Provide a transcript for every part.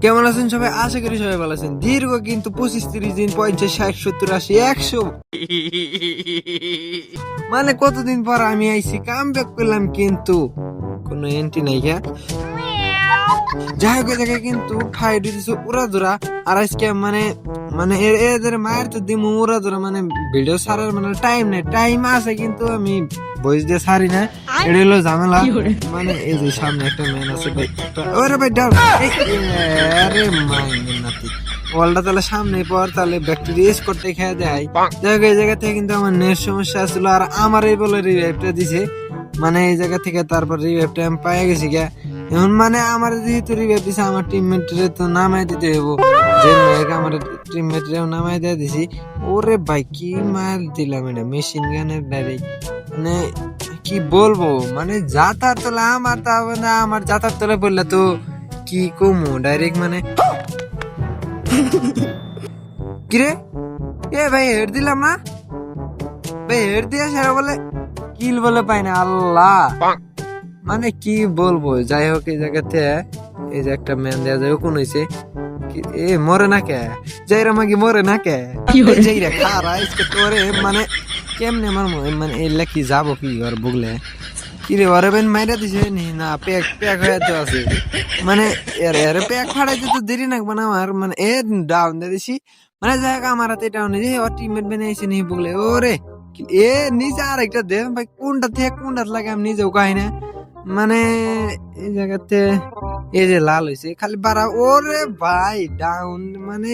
কেমন আছেন সবাই? আশা করি সবাই ভালো আছেন। দীর্ঘ কিন্তু পঁচিশ তিরিশ দিন, পঞ্চাশ, ষাট, সত্তর, আশি, একশো। মানে কতদিন পর আমি আইসি কাম ব্যাক করলাম কিন্তু কোনো এন্ট্রি নাই হ্যাঁ? যাই হোক কিন্তু ফাইট দিছে উড়া ধরা আর আজকে মানে মানে এ- এদের মায়ের তো দিমু উড়া ধরা মানে ভিডিও ছাড়ার মানে টাইম নেই। টাইম আছে কিন্তু আমি বয়স দিয়ে ছাড়ি না। এটা হলো ঝামেলা। মানে এই যে সামনে একটা ম্যান আছে ভাই। ওরে ভাই ডাল আরে মাইন্ড নাতি। বলটা তাহলে সামনে পর তাহলে ব্যাকটেরিয়া করতে খেয়ে দেয়। যাই হোক এই জায়গা থেকে কিন্তু আমার নেট সমস্যা ছিল আর আমার এই বলে রিভাইভটা দিছে। মানে এই জায়গা থেকে তারপর রিভাইভটা আমি পাই গেছি গা এখন মানে আমার যেহেতু রিভাইভ দিছে, আমার টিমমেটরে তো নামাই দিতে হইব। যে মেয়েকে আমার টিমমেটরেও নামাই দিয়ে দিছি। ওরে ভাই, কি মাল দিলাম এটা? মেশিন গানের ডাইরেক্ট মানে কি বলব? মানে যাতার তোলা আমার তা না, আমার যাতার তোলা বললে তো কি কমু? ডাইরেক্ট মানে কিরে এ ভাই হেড দিলাম না? ভাই হেড দিয়ে সেরা বলে কিল বলে পাই না, আল্লাহ। মানে কি বলব যাই হোক এই জায়গাতে এই যে একটা ম্যান দেওয়া যায় কোন হয়েছে এ মরে না কে? যাইরা মাগি মরে না কে? যাইরা খারা ইসকে তোরে মানে কেমনে আমার মানে এলা কি যাব কি আর বুগলে? কি রে ওরে বেন মাইরা দিছে নি না প্যাক প্যাক হয়ে তো আছে। মানে এর এর প্যাক ফাড়াইতে তো দেরি লাগবে না আমার মানে এ ডাউন দিয়ে দিছি। মানে যাই আমার হাতে ডাউন যে ওর টিমমেট বেনে নি বুগলে। ওরে এ নিজে আর একটা দে ভাই কোনটা থেকে কোনটা লাগে আমি নিজেও কাহি না। মানে এই জায়গাতে এই যে লাল হয়েছে খালি বাড়া, ওরে ভাই ডাউন মানে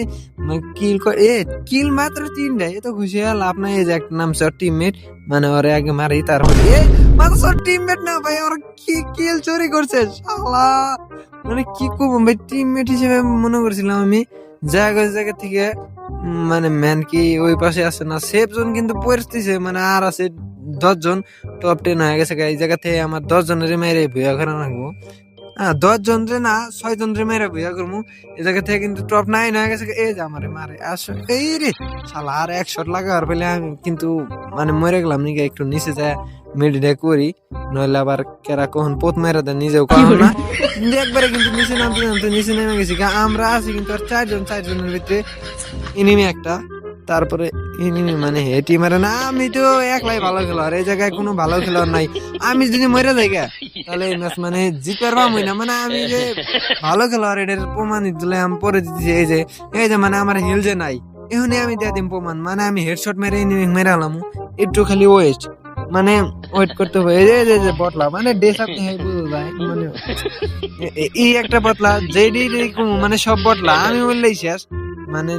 কিল এ কিল মাত্র তিনটা, এ তো খুশি লাভ নাই, এই যে একটা নাম স্যার টিমমেট মানে ওরে আগে মারি, তারপরে, এ, মাত্র স্যার টিমমেট না ভাই, ওর কি কিল চুরি করছে, শালা। মানে কি করব ভাই টিমমেট হিসেবে মনে করছিলাম আমি, জায়গা জায়গা থেকে মানে ম্যান কি ওই পাশে আছে না সেফ জোন কিন্তু পরিস্থিতি মানে আর আছে দশজন টপ টেন হয়ে গেছে এই জায়গা থেকে আমার দশ জনের মেরে ভুয়া করে রাখব হ্যাঁ দশ জন রে না ছয় জন রে মেরে ভুয়া করব এই জায়গা থেকে কিন্তু টপ নাইন হয়ে গেছে এই যে আমারে মারে আসো। এই রে শালা আর এক শট লাগাবার পেলে আমি কিন্তু মানে মরে গেলাম নাকি একটু নিচে যায় মেডিডে করি। নইলে আবার কেরা কখন পোত মেরে দেয় নিজেও কারণ না। কিন্তু একবারে কিন্তু নিচে নামতে নামতে নিচে নেমে গেছি গা। আমরা আছি কিন্তু আর চারজন চারজনের ভিতরে। ইনিমি একটা তারপরে ইনিমি মানে হেটি মারে না, আমি তো একলাই ভালো খেলোয়াড়, এই জায়গায় কোনো ভালো খেলোয়াড় নাই। আমি যদি মরে যাই তাহলে এই ম্যাচ মানে জিততে পারব না। মানে আমি যে ভালো খেলোয়াড়, এটার প্রমাণ দিলে আমি পরে দিতেছি এই যে এই যে মানে আমার হিল যে নাই এখানে আমি দিয়ে দিম প্রমাণ। মানে আমি হেডশট মেরে এনিমি মেরে আলাম। একটু খালি ওয়েস্ট মানে ওয়েট করতে হবে। এই যে যে বটলা মানে ডেস আপনি হাই বুঝো যায় মানে এই একটা বটলা যেডি মানে সব বটলা আমি বললেই শেষ। মানে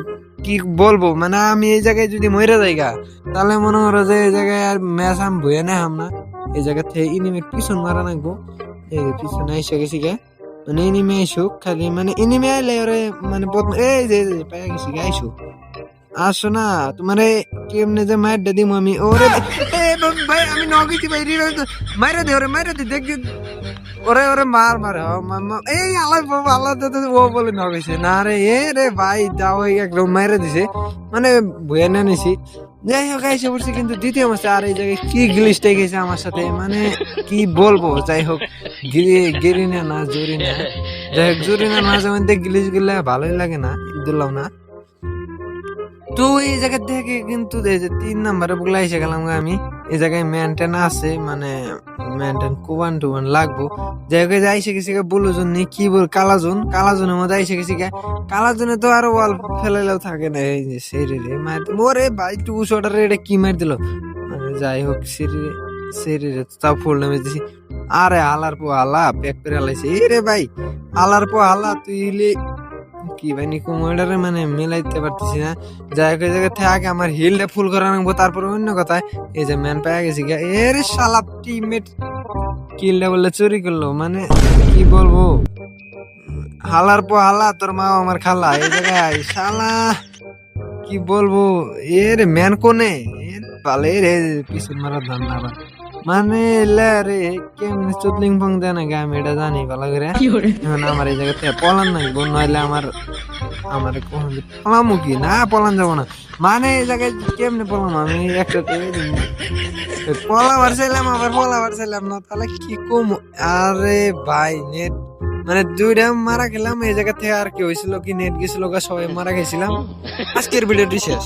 কি বলব? মানে আমি এই জায়গায় যদি মরে যাইগা, তাহলে মনে করো যে এই জায়গায় আর ম্যাচ আমি বয়ে না হাম না। এই জায়গা থেকে ইনিমে পিছন মারা নাকবো এই পিছনে এসে গেছি গা। মানে ইনিমে এসুক খালি মানে ইনিমে আইলে ওরে মানে বদমা- এই যে পেয়ে গেছি গা আইসুক আসো না, তোমার কেমনে যে মায়ের দিম আমি? ওরে ভাই আমি নগেছি ভাই মাইরা দে ওরে, মাইরা দে দেখ। ওরে ওরে মার, মারে এই আল্লাহ বাবা, আল্লাহ ও বলে নগেছে না রে, এ রে ভাই দাও একদম মাইরা দিছে। মানে বয়ে না নিছি। যাই হোক এসে পড়ছি কিন্তু দ্বিতীয় মাসে। আর এই জায়গায় কি গ্লিস্টে গেছে আমার সাথে? মানে কি বলব? যাই হোক গিরি না না জুরি না যাই হোক জুরি না মাঝে মধ্যে গ্লিচগুলা ভালোই লাগে না দিলাম না। তো এই জায়গা থেকে কিন্তু তিন নাম্বারে বুগলা এসে গেলাম আমি। এই জায়গায় মেনটেন আছে মানে মেনটেন কুবান টুবান লাগবো। যাই হোক আইসে গেছি বলো জন কি বল কালাজন কালাজনের মধ্যে আইসে গেছি গা কালাজনে তো আরও ওয়াল ফেলাইলেও থাকে না। এই যে সেরে রে মার ওরে ভাই টু শটার এটা কি মার দিল? মানে যাই হোক সেরে সেরে রে তাও ফুল নামে দিছি। আরে আলার পো আলা প্যাক করে আলাইছে। এই রে ভাই, আলার পো আলা তুই কি ভাই নিকুমডারে মানে মিলাইতে পারতেছি না। যাই হোক জায়গা থেকে আগে আমার হিলটা ফুল করা রাখব তারপর অন্য কথা এই যে ম্যান পাওয়া গেছি গা। এর শালা টিমমেট কিলটা বললে চুরি করল মানে কি বলব? হালার পর হালা, তোর মা আমার খালা, এই জায়গায় শালা, কি বলব? এর ম্যান কোনে? এর পালে রে পিছন মারা ধান আবার। মানে রে কেমনে চুতলিং ফং দেয় না গা আমি এটা জানি ভালো করে এখন আমার এই জায়গাতে পলান নাকবো নইলে আমার আমার পলামু কি না পলান যাব না মানে এই জায়গায় কেমনে পলাম আমি একটা পলাবার চাইলাম আবার পলাবার চাইলাম না তাহলে কি কম আরে ভাই নেট মানে দুইটা মারা গেলাম এই জায়গা থেকে আর কি হয়েছিল কি নেট গেছিল সবাই মারা গেছিলাম আজকের ভিডিওটি শেষ